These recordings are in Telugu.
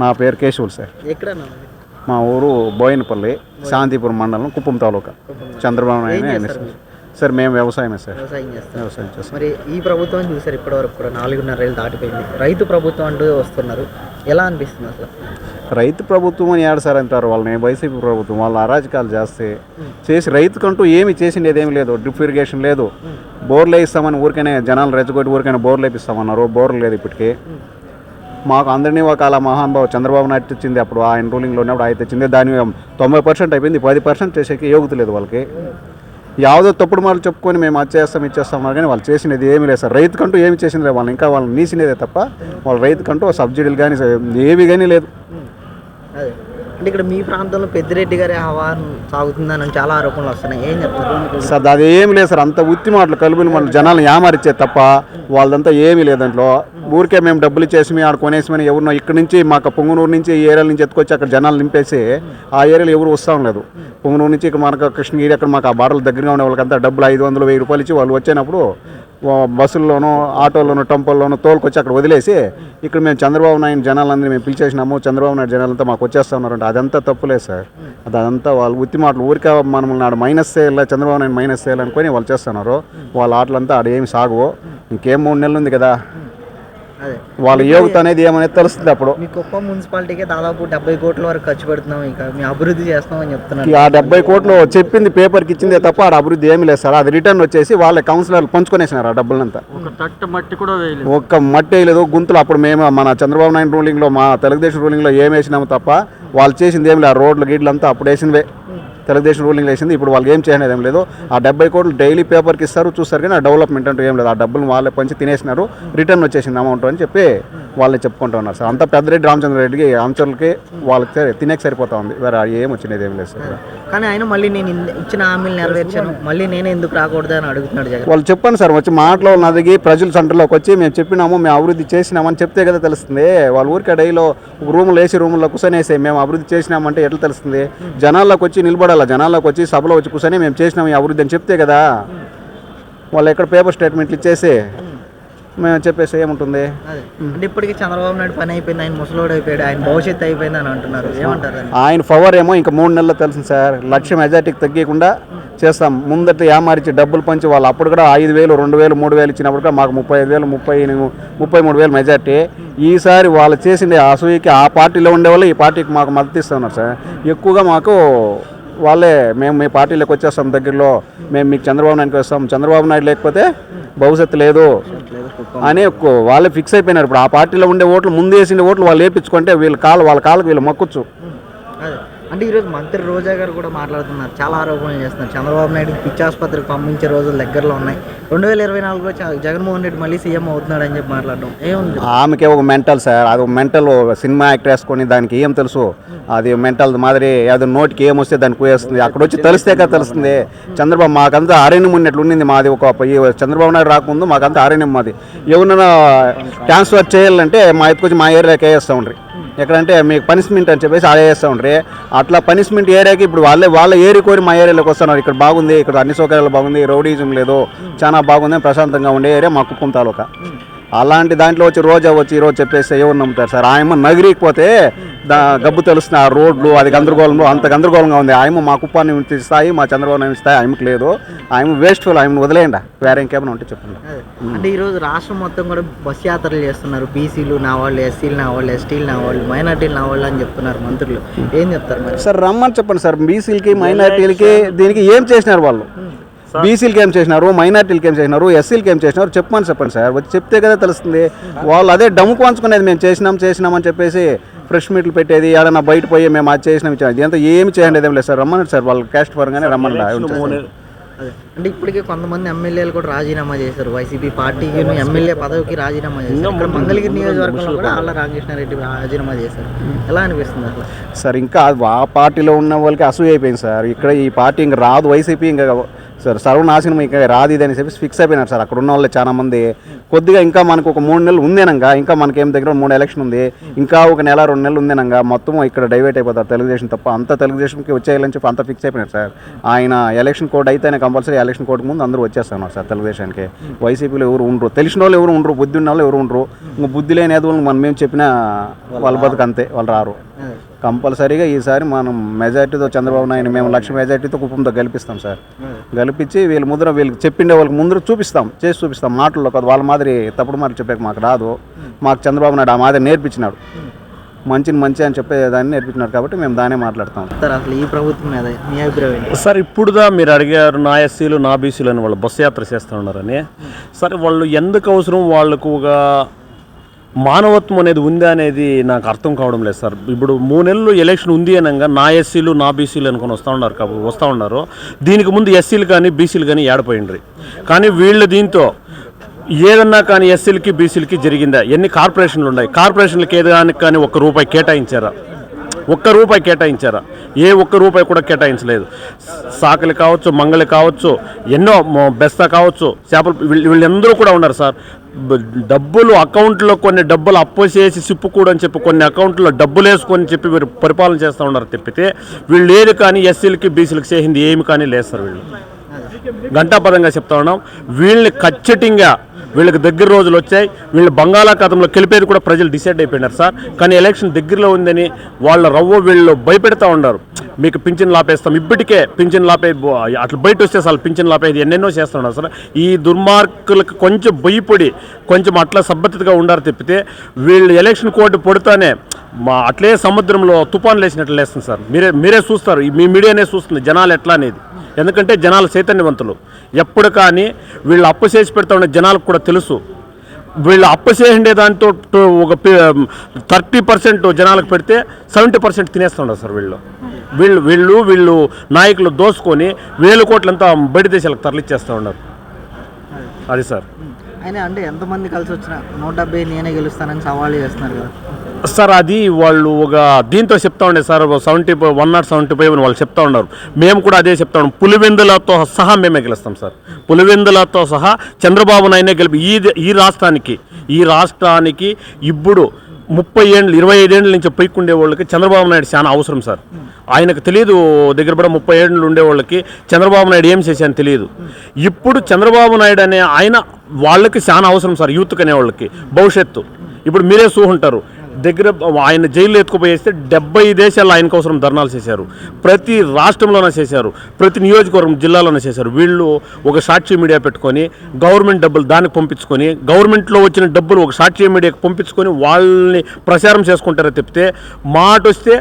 నా పేరు కేశవులు సార్. ఎక్కడ మా ఊరు బోయినపల్లి శాంతిపురం మండలం కుప్పం తాలూకా. చంద్రబాబు నాయుడు సార్. మేము వ్యవసాయమే సార్. వ్యవసాయం చేస్తాం. మరి ఈ ప్రభుత్వం చూసారు ఇప్పటివరకు కూడా నాలుగున్నర ఏళ్ళు దాటిపోయింది. రైతు ప్రభుత్వం అంటూ వస్తున్నారు. ఎలా అనిపిస్తుంది అసలు? రైతు ప్రభుత్వం అని ఏడు సార్ అంటారు. వాళ్ళని వైసీపీ ప్రభుత్వం వాళ్ళు అరాజకాలు చేస్తే చేసి రైతుకంటూ ఏమి చేసిండేది ఏమి లేదు. డ్రిప్ ఇరిగేషన్ లేదు. బోర్లు వేయిస్తామని ఊరికనే జనాలు రెచ్చగొట్టి ఊరికైనా బోర్లు వేపిస్తామన్నారు బోర్లు లేదు ఇప్పటికీ. మాకు అందరినీ ఒక అలా మహానుభావ చంద్రబాబు నాయుడు తెచ్చింది. అప్పుడు ఆయన రూలింగ్లో ఉన్నప్పుడు ఆయన తెచ్చింది. దాని తొంభై పర్సెంట్ అయిపోయింది. పది పర్సెంట్ చేసేకి యోగ్యత లేదు వాళ్ళకి. యావదో తప్పుడు మాటలు చెప్పుకొని మేము అది చేస్తాం ఇది కానీ వాళ్ళు చేసినది ఏమీ లేదు సార్. రైతుకంటూ ఏమి చేసింది లేదు. వాళ్ళు ఇంకా వాళ్ళని నీసినదే తప్ప వాళ్ళు రైతుకంటూ సబ్సిడీలు కానీ ఏమి కానీ లేదు. అంటే ఇక్కడ మీ ప్రాంతంలో పెద్దిరెడ్డి గారి ఆహ్వానం సాగుతుందని చాలా ఆరోపణలు వస్తున్నాయి. ఏం చెప్తారు? సార్ అది ఏమి లేదు సార్. అంత ఉత్తి మాటలు కలుపుని మన జనాలను యామరిచే తప్ప వాళ్ళదంతా ఏమీ లేదు దాంట్లో. ఊరికే మేము డబ్బులు ఇచ్చేసి మేము ఆడ కొనేసి ఎవరినో ఇక్కడ నుంచి మాకు పొంగునూరు నుంచి ఈ ఏరియాల నుంచి ఎత్తుకొచ్చి అక్కడ జనాలు నింపేసి ఆ ఏరియాలో ఎవరు వస్తాం లేదు పొంగునూరు నుంచి ఇక్కడ మనకు కృష్ణగిరి అక్కడ మాకు ఆ బాటలు దగ్గరగా ఉండే వాళ్ళకంతా డబ్బులు ఐదు వందలు వెయ్యి రూపాయలు ఇచ్చి వాళ్ళు వచ్చినప్పుడు బస్సుల్లోనూ ఆటోల్లోనూ టెంపోల్లోనూ తోలుకొచ్చి అక్కడ వదిలేసి ఇక్కడ మేము చంద్రబాబు నాయుడు జనాలందరినీ మేము పిలిచేసినాము చంద్రబాబు నాయుడు జనాలంతా మాకు వచ్చేస్తా ఉన్నారంటే అదంతా తప్పులేదు సార్. అదంతా వాళ్ళు ఉత్తి మాటలు ఊరికే మనం నాడు మైనస్ చేయాలి చంద్రబాబు నాయుడు మైనస్ చేయాలనుకొని వాళ్ళు చేస్తున్నారు వాళ్ళ ఆటలంతా ఆడ ఏమి సాగవు. ఇంకేం మూడు నెలలు ఉంది కదా. వాళ్ళ యోగ్యత అనేది ఏమనేది తెలుస్తుంది అప్పుడు? మీ కుప్పం మున్సిపాలిటీకే దాదాపు డెబ్బై కోట్ల వరకు ఖర్చు పెడుతున్నాం ఇక మీ అభివృద్ధి చేస్తాం అని చెప్తున్నారు. ఆ డెబ్బై కోట్లు చెప్పింది పేపర్కి ఇచ్చిందే తప్ప ఆడ అభివృద్ధి ఏమీ లేదు సార్. అది రిటర్న్ వచ్చేసి వాళ్ళ కౌన్సిలర్లు పంచుకొనేసినారు ఆ డబ్బులంతా. మట్టి కూడా వేయలేదు. ఒక్క మట్టి వేయలేదు. గుంతలు అప్పుడు మేము మన చంద్రబాబు నాయుడు రూలింగ్లో మా తెలుగుదేశం రూలింగ్లో ఏం వేసినాము తప్ప వాళ్ళు చేసింది ఏం లేదు. ఆ రోడ్లు గీడ్లు అంతా అప్పుడు వేసినవే తెలుగుదేశం రూలింగ్ వేసింది ఇప్పుడు వాళ్ళకి ఏం చేయలేదు ఏం లేదు. ఆ డెబ్బై కోట్లు డైలీ పేపర్కి ఇస్తారు. చూస్తారు కానీ ఆ డెవలప్మెంట్ అంటూ ఏం లేదు. ఆ డబ్బులు వాళ్ళే పంచి తినేసినారు. రిటర్న్ వచ్చేసింది అమౌంట్ అని చెప్పి వాళ్ళే చెప్పుకుంటూ ఉన్నారు సార్. అంతా పెద్దరెడ్డి రామచంద్ర రెడ్డికి రామచంద్రకి వాళ్ళకి తినేకి సరిపోతా ఉంది. వేరే ఏం వచ్చినది ఏం లేదు సార్. కానీ ఆయన మళ్ళీ నేను ఇచ్చిన హామీలు నెరవేర్చాను. మళ్ళీ నేనే ఎందుకు రాకూడదు అని అడుగుతున్నాడు జగన్. వాళ్ళు చెప్పండి సార్ వచ్చి మాటలో నదిగి ప్రజల సెంటర్లోకి వచ్చి మేము చెప్పినాము మేము అభివృద్ధి చేసినామని చెప్తే కదా తెలుస్తుంది. వాళ్ళ ఊరికే డైలో రూములు వేసి రూముల్లో కూర్చొనేసి మేము అభివృద్ధి చేసినామంటే ఎట్లా తెలుస్తుంది? జనాల్లోకి వచ్చి నిలబడాలి. జనాల్లోకి వచ్చి సభలో వచ్చి కూర్చొని మేము చేసినాము ఈ అభివృద్ధి అని చెప్తే కదా. వాళ్ళు ఎక్కడ పేపర్ స్టేట్మెంట్లు ఇచ్చేసి మేము చెప్పేసి ఏముంటుంది? అంటే ఇప్పటికీ చంద్రబాబు నాయుడు పని అయిపోయింది ఆయన ముసలోడు అయిపోయాడు ఆయన భవిష్యత్తు అయిపోయింది అని అంటున్నారు. ఏమంటారు? ఆయన పవర్ ఏమో ఇంకా మూడు నెలల్లో తెలుస్తుంది సార్. లక్ష మెజార్టీకి తగ్గకుండా చేస్తాం. ముందట ఏమారిచి డబ్బులు పంచి వాళ్ళు అప్పుడు కూడా ఐదు వేలు రెండు వేలు మూడు వేలు ఇచ్చినప్పుడు కూడా మాకు ముప్పై ఐదు వేలు ముప్పై ముప్పై మూడు వేలు మెజార్టీ. ఈసారి వాళ్ళు చేసింది అసూయకి ఆ పార్టీలో ఉండే వాళ్ళు ఈ పార్టీకి మాకు మద్దతు ఇస్తున్నారు సార్. ఎక్కువగా మాకు వాళ్ళే మేము మీ పార్టీలోకి వచ్చేస్తాం దగ్గరలో మేము మీకు చంద్రబాబు నాయుడుకి వస్తాం. చంద్రబాబు నాయుడు లేకపోతే భవిష్యత్తు లేదు అని వాళ్ళే ఫిక్స్ అయిపోయినారు. ఇప్పుడు ఆ పార్టీలో ఉండే ఓట్లు ముందు వేసిన ఓట్లు వాళ్ళు వేపించుకుంటే వీళ్ళ కాలు వాళ్ళ కాళ్ళకి వీళ్ళు మొక్కొచ్చు. అంటే ఈరోజు మంత్రి రోజా గారు కూడా మాట్లాడుతున్నారు. చాలా ఆరోపణలు చేస్తున్నారు. చంద్రబాబు నాయుడు పిచ్చి ఆసుపత్రికి పంపించే రోజులు దగ్గరలో ఉన్నాయి. రెండు వేల ఇరవై నాలుగులో జగన్మోహన్ రెడ్డి మళ్ళీ సీఎం అవుతున్నాడు అని చెప్పి మాట్లాడడం. ఏముంది? ఆమెకే ఒక మెంటల్ సార్. అది ఒక మెంటల్ సినిమా యాక్టర్ వేసుకొని దానికి ఏం తెలుసు? అది మెంటల్ మాదిరి అది నోటికి ఏం వస్తే దానికి పోయేస్తుంది. అక్కడ వచ్చి తెలిస్తే కదా తెలుస్తుంది. చంద్రబాబు మాకంతా అరణ్యం ఉన్నట్లు ఉండింది మాది. ఒక చంద్రబాబు నాయుడు రాకముందు మాకంతా అరణ్యం మాది. ఎవరినైనా ట్రాన్స్ఫర్ చేయాలంటే మా ఎత్తుకొచ్చి మా ఏరియాకి వేస్తూ ఉండ్రి. ఎక్కడంటే మీకు పనిష్మెంట్ అని చెప్పేసి ఆడ వేస్తూ ఉండ్రి. అట్లా పనిష్మెంట్ ఏరియాకి ఇప్పుడు వాళ్ళే వాళ్ళ ఏరి కోరి మా ఏరియాలోకి వస్తున్నారు. ఇక్కడ బాగుంది ఇక్కడ అన్ని సౌకర్యాలు బాగుంది రౌడీజం లేదు చాలా బాగుంది ప్రశాంతంగా ఉండే ఏరియా మా కుప్పం తాలూకా. అలాంటి దాంట్లో వచ్చి రోజా వచ్చి ఈరోజు చెప్పేస్తే ఎవరు నమ్ముతారు సార్? ఆయమ్మ నగిరికపోతే దా గబ్బు తెలుస్తుంది. ఆ రోడ్లు అది గందరగోళంలో అంత గందరగోళంగా ఉంది. ఆయమ్మ మా కుప్పాన్ని ఇస్తాయి మా చంద్రబాబు ఇస్తాయి ఆయనకు లేదు. ఆయమ్మ వేస్ట్ఫుల్ ఆయమ్మ వదిలేయండి. వేరే ఇంకేమైనా ఉంటే చెప్పండి. అంటే ఈరోజు రాష్ట్రం మొత్తం కూడా బస్ యాత్రలు చేస్తున్నారు. బీసీలు నా వాళ్ళు ఎస్సీలు నా వాళ్ళు ఎస్టీలు నా వాళ్ళు మైనార్టీలు నా వాళ్ళు అని చెప్తున్నారు మంత్రులు. ఏం చెప్తారు సార్ రమ్మని చెప్పండి సార్. బీసీలకి మైనార్టీలకి దీనికి ఏం చేసినారు వాళ్ళు? బీసీలకి ఏం చేసినారు మైనార్టీలకి ఏం చేసినారు ఎస్సీలకి ఏం చేసినారు? చెప్పమని చెప్పండి సార్. వచ్చి చెప్తే కదా తెలుస్తుంది. వాళ్ళు అదే డమ్ము పంచుకునేది మేము చేసినాం చేసినాం అని చెప్పేసి ఫ్రెష్ మీట్లు పెట్టేది ఏడన్నా బయట పోయి మేము అది చేసినాం ఇచ్చాం. ఇదంతా ఏమి చేయండి ఏం లేదు సార్. రమ్మని సార్ వాళ్ళు క్యాస్ట్ పరంగానే రమ్మని అదే. అంటే ఇప్పటికే కొంతమంది ఎమ్మెల్యేలు కూడా రాజీనామా చేశారు. వైసీపీ పార్టీకి ఎమ్మెల్యే పదవికి రాజీనామా చేశారు. మంగళగిరి నియోజకవర్గంలో కూడా ఆళ్ళ రామకృష్ణారెడ్డి రాజీనామా చేశారు. ఎలా అనిపిస్తుంది అసలు సార్ ఇంకా ఆ పార్టీలో ఉన్న వాళ్ళకి అసూయ అయిపోయింది సార్. ఇక్కడ ఈ పార్టీ ఇంకా రాదు వైసీపీ ఇంకా సార్ సర్వనాశనం ఇక రాదు ఇది అని చెప్పి ఫిక్స్ అయిపోయినారు సార్. అక్కడ ఉన్న వాళ్ళు చాలా మంది. కొద్దిగా ఇంకా మనకు ఒక మూడు నెలలు ఉందేనంగా ఇంకా మనకి ఏం దగ్గర మూడు ఎలక్షన్ ఉంది ఇంకా ఒక నెల రెండు నెలలు ఉందేనంగా మొత్తం ఇక్కడ డైవర్ట్ అయిపోతారు తెలుగుదేశం తప్ప. అంత తెలుగుదేశంకి వచ్చేయాలని చెప్పి అంత ఫిక్స్ అయిపోయినారు సార్. ఆయన ఎలక్షన్ కోడ్ అయితేనే కంపల్సరీ ఎలక్షన్ కోడ్ ముందు అందరూ వచ్చేస్తున్నారు సార్ తెలుగుదేశానికి. వైసీపీలో ఎవరు ఉండరు. తెలిసిన వాళ్ళు ఎవరు ఉండరు. బుద్ధి ఉన్న వాళ్ళు ఎవరు ఉండరు. ఇంకా బుద్ధి లేని వాళ్ళు మనం మేము చెప్పినా వాళ్ళ బతుకు అంతే వాళ్ళు రారు. కంపల్సరీగా ఈసారి మనం మెజార్టీతో చంద్రబాబు నాయుడు మేము లక్ష మెజార్టీతో కుప్పంతో గెలిపిస్తాం సార్. గెలిపించి వీళ్ళ ముద్ర వీళ్ళకి చెప్పిండే వాళ్ళకి ముందర చూపిస్తాం చేసి చూపిస్తాం. మాటల్లో కాదు వాళ్ళ మాదిరి తప్పుడు మాటలు చెప్పాక మాకు రాదు. మాకు చంద్రబాబు నాయుడు ఆ మాదిరి నేర్పించినాడు. మంచిని మంచి అని చెప్పేదాన్ని నేర్పించినాడు కాబట్టి మేము దానే మాట్లాడతాం. సార్ అసలు ఈ ప్రభుత్వం మీద మీ అభిప్రాయం సార్ ఇప్పుడుదా మీరు అడిగారు నా ఎస్సీలు నా బీసీలు అని వాళ్ళు బస్సు యాత్ర చేస్తూ ఉన్నారని. సరే వాళ్ళు ఎందుకు అవసరం? వాళ్ళకు ఒక మానవత్వం అనేది ఉందా అనేది నాకు అర్థం కావడం లేదు సార్. ఇప్పుడు మూడు నెలలు ఎలక్షన్ ఉంది అనగా నా ఎస్సీలు నా బీసీలు అనుకొని వస్తూ ఉన్నారు కాబట్టి వస్తూ ఉన్నారు. దీనికి ముందు ఎస్సీలు కానీ బీసీలు కానీ ఏడపోయిండ్రి. కానీ వీళ్ళు దీంతో ఏదన్నా కానీ ఎస్సీలకి బీసీలకి జరిగిందా? ఎన్ని కార్పొరేషన్లు ఉన్నాయి? కార్పొరేషన్లకి ఏదానికి కానీ ఒక్క రూపాయి కేటాయించారా? ఒక్క రూపాయి కేటాయించారా? ఏ ఒక్క రూపాయి కూడా కేటాయించలేదు. సాకలి కావచ్చు మంగళి కావచ్చు ఎన్నో బెస్తా కావచ్చు చేపలు వీళ్ళు- వీళ్ళందరూ కూడా ఉన్నారు సార్. డబ్బులు అకౌంట్లో కొన్ని డబ్బులు అప్పు చేసి సిప్పుకూడని అని చెప్పి కొన్ని అకౌంట్లో డబ్బులు వేసుకొని చెప్పి వీరు పరిపాలన చేస్తూ ఉన్నారు తప్పితే వీళ్ళు ఏది కానీ ఎస్సీలకి బీసీలకి చేసింది ఏమి కానీ లేదు సార్ వీళ్ళు. గంటాపదంగా చెప్తా ఉన్నాం. వీళ్ళని ఖచ్చితంగా వీళ్ళకి దగ్గర రోజులు వచ్చాయి. వీళ్ళు బంగాళాఖాతంలో కలిపేది కూడా ప్రజలు డిసైడ్ అయిపోయినారు సార్. కానీ ఎలక్షన్ దగ్గరలో ఉందని వాళ్ళ రవ్వ వీళ్ళు భయపెడతా ఉన్నారు. మీకు పింఛన్ లాపేస్తాం. ఇప్పటికే పింఛన్ లాపే అట్లా బయట వస్తే అసలు పింఛన్ లాపేది ఎన్నెన్నో చేస్తున్నాడు సార్ ఈ దుర్మార్గులకు కొంచెం భయపడి కొంచెం అట్లా సబ్బతిగా ఉండారు తప్పితే వీళ్ళు ఎలక్షన్ కోర్టు పడుతానే మా అట్లే సముద్రంలో తుఫాన్ లేచినట్లు లేస్తుంది సార్. మీరే మీరే చూస్తారు. ఈ మీ మీడియానే చూస్తుంది జనాలు ఎట్లా అనేది. ఎందుకంటే జనాలు చైతన్యవంతులు. ఎప్పుడు కానీ వీళ్ళు అప్పు చేసి పెడతా ఉన్న జనాలకు కూడా తెలుసు. వీళ్ళు అప్పు చేసిండే దాంతో టు- ఒక థర్టీ పర్సెంట్ జనాలకు పెడితే సెవెంటీ పర్సెంట్ తినేస్తున్నారు సార్ వీళ్ళు. వీళ్ళు వీళ్ళు వీళ్ళు నాయకులు దోసుకొని వేలు కోట్లంతా బయట దేశాలకు తరలిచ్చేస్తూ ఉన్నారు. అది సార్. అయినా అంటే ఎంతమంది కలిసి వచ్చినా నూట డెబ్బై నేనే గెలుస్తానని సవాళ్ళు చేస్తున్నారు కదా. సార్ అది వాళ్ళు ఒక దీంతో చెప్తా ఉండే sir seventy one not seventy five అని వాళ్ళు చెప్తా ఉన్నారు. మేము కూడా అదే చెప్తా ఉన్నాం. పులివెందులతో సహా మేమే గెలుస్తాం సార్. పులివెందులతో సహా చంద్రబాబు నాయుడే గెలిపి ఈ ఈ రాష్ట్రానికి ఈ రాష్ట్రానికి ఇప్పుడు ముప్పై ఏళ్ళు ఇరవై ఐదేళ్ళ నుంచి పైకుండే వాళ్ళకి చంద్రబాబు నాయుడు చాలా అవసరం సార్. ఆయనకు తెలియదు దగ్గర కూడా ముప్పై ఏళ్ళు ఉండే వాళ్ళకి చంద్రబాబు నాయుడు ఏం చేశాను తెలియదు ఇప్పుడు చంద్రబాబు నాయుడు అనే ఆయన వాళ్ళకి చాలా అవసరం సార్ యూత్ అనే వాళ్ళకి. భవిష్యత్తు. ఇప్పుడు మీరే చూసుంటారు దగ్గర ఆయన జైల్లో ఎత్తుకుపోయేస్తే డెబ్బై దేశాల్లో ఆయన కోసం ధర్నాలు చేశారు. ప్రతి రాష్ట్రంలోనే చేశారు. ప్రతి నియోజకవర్గం జిల్లాలోనే చేశారు. వీళ్ళు ఒక సాక్షి మీడియా పెట్టుకొని గవర్నమెంట్ డబ్బులు దానికి పంపించుకొని గవర్నమెంట్లో వచ్చిన డబ్బులు ఒక సాక్షి మీడియాకి పంపించుకొని వాళ్ళని ప్రచారం చేసుకుంటారే చెప్తే మాట వస్తే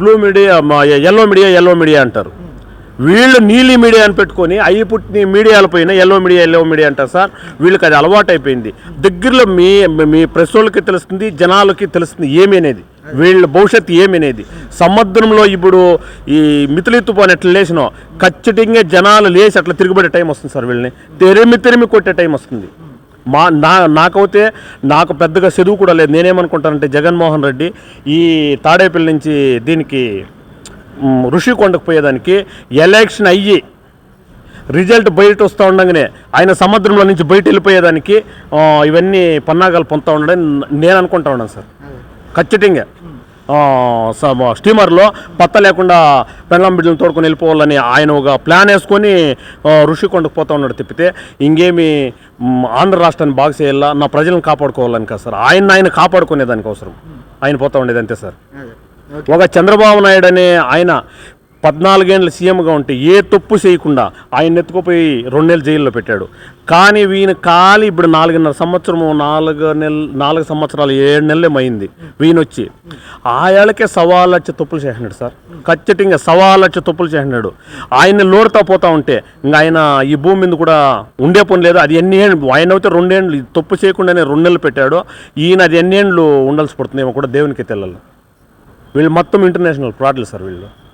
blue media yellow media yellow media అంటారు. వీళ్ళు నీలి మీడియా అని పెట్టుకొని అయ్యి పుట్టిన మీడియాల పైన ఎల్లో మీడియా ఎల్లో మీడియా అంటారు సార్. వీళ్ళకి అది అలవాటు అయిపోయింది. దగ్గరలో మీ మీ ప్రెస్ వాళ్ళకి తెలుస్తుంది జనాలకి తెలుస్తుంది ఏమి అనేది. వీళ్ళ భవిష్యత్తు ఏమనేది అనేది. సముద్రంలో ఇప్పుడు ఈ మిథులి ఎట్లా లేచినో ఖచ్చితంగా జనాలు లేచి అట్లా తిరుగుబడే టైం వస్తుంది సార్ వీళ్ళని. తెరిమి తెరిమి కొట్టే టైం వస్తుంది. మా నా నాకైతే నాకు పెద్దగా చదువు కూడా లేదు. నేనేమనుకుంటానంటే జగన్మోహన్ రెడ్డి ఈ తాడేపల్లి నుంచి దీనికి ఋషికొండకు పోయేదానికి ఎలక్షన్ అయ్యి రిజల్ట్ బయట వస్తూ ఉండగానే ఆయన సముద్రంలో నుంచి బయట వెళ్ళిపోయేదానికి ఇవన్నీ పన్నాగాలు పొందుతూ ఉండడం నేను అనుకుంటా ఉన్నాను సార్. ఖచ్చితంగా. స- స్టీమర్లో పత్త లేకుండా పెండ్లం బిడ్డలను తోడుకొని వెళ్ళిపోవాలని ఆయన ఒక ప్లాన్ వేసుకొని ఋషికొండకు పోతా ఉన్నాడు తప్పితే ఇంకేమి ఆంధ్ర రాష్ట్రాన్ని బాగా చేయాలా నా ప్రజలను కాపాడుకోవాలని కాదు సార్. ఆయన ఆయన కాపాడుకునేదానికి అవసరం. ఆయన పోతా ఉండేది అంతే సార్. ఒక చంద్రబాబు నాయుడు అనే ఆయన పద్నాలుగేండ్ల సీఎంగా ఉంటే ఏ తప్పు చేయకుండా ఆయన ఎత్తుకుపోయి నెలలు జైల్లో పెట్టాడు. కానీ వీని కాలి ఇప్పుడు నాలుగున్నర సంవత్సరము నాలుగు నెల నాలుగు సంవత్సరాలు ఏడు నెలలు అయింది వీని వచ్చి ఆయాళ్ళకే ఏళ్ళకే సవా లక్ష తప్పులు చేసినాడు సార్. ఖచ్చితంగా సవా లక్ష తప్పులు చేసినాడు ఆయన లోడుతా పోతా ఉంటే ఇంకా ఆయన ఈ భూమి మీద కూడా ఉండే పని లేదు. అది ఎన్ని ఏళ్ళు ఆయన అయితే రెండేండ్లు తప్పు చేయకుండానే రెండు నెలలు పెట్టాడు. ఈయన అది ఎన్ని ఏళ్ళు ఉండాల్సి పడుతుందేమో కూడా దేవునికి తెల్లలు. వీళ్ళు మొత్తం ఇంటర్నేషనల్ ప్రాడ్లు సార్ వీళ్ళు.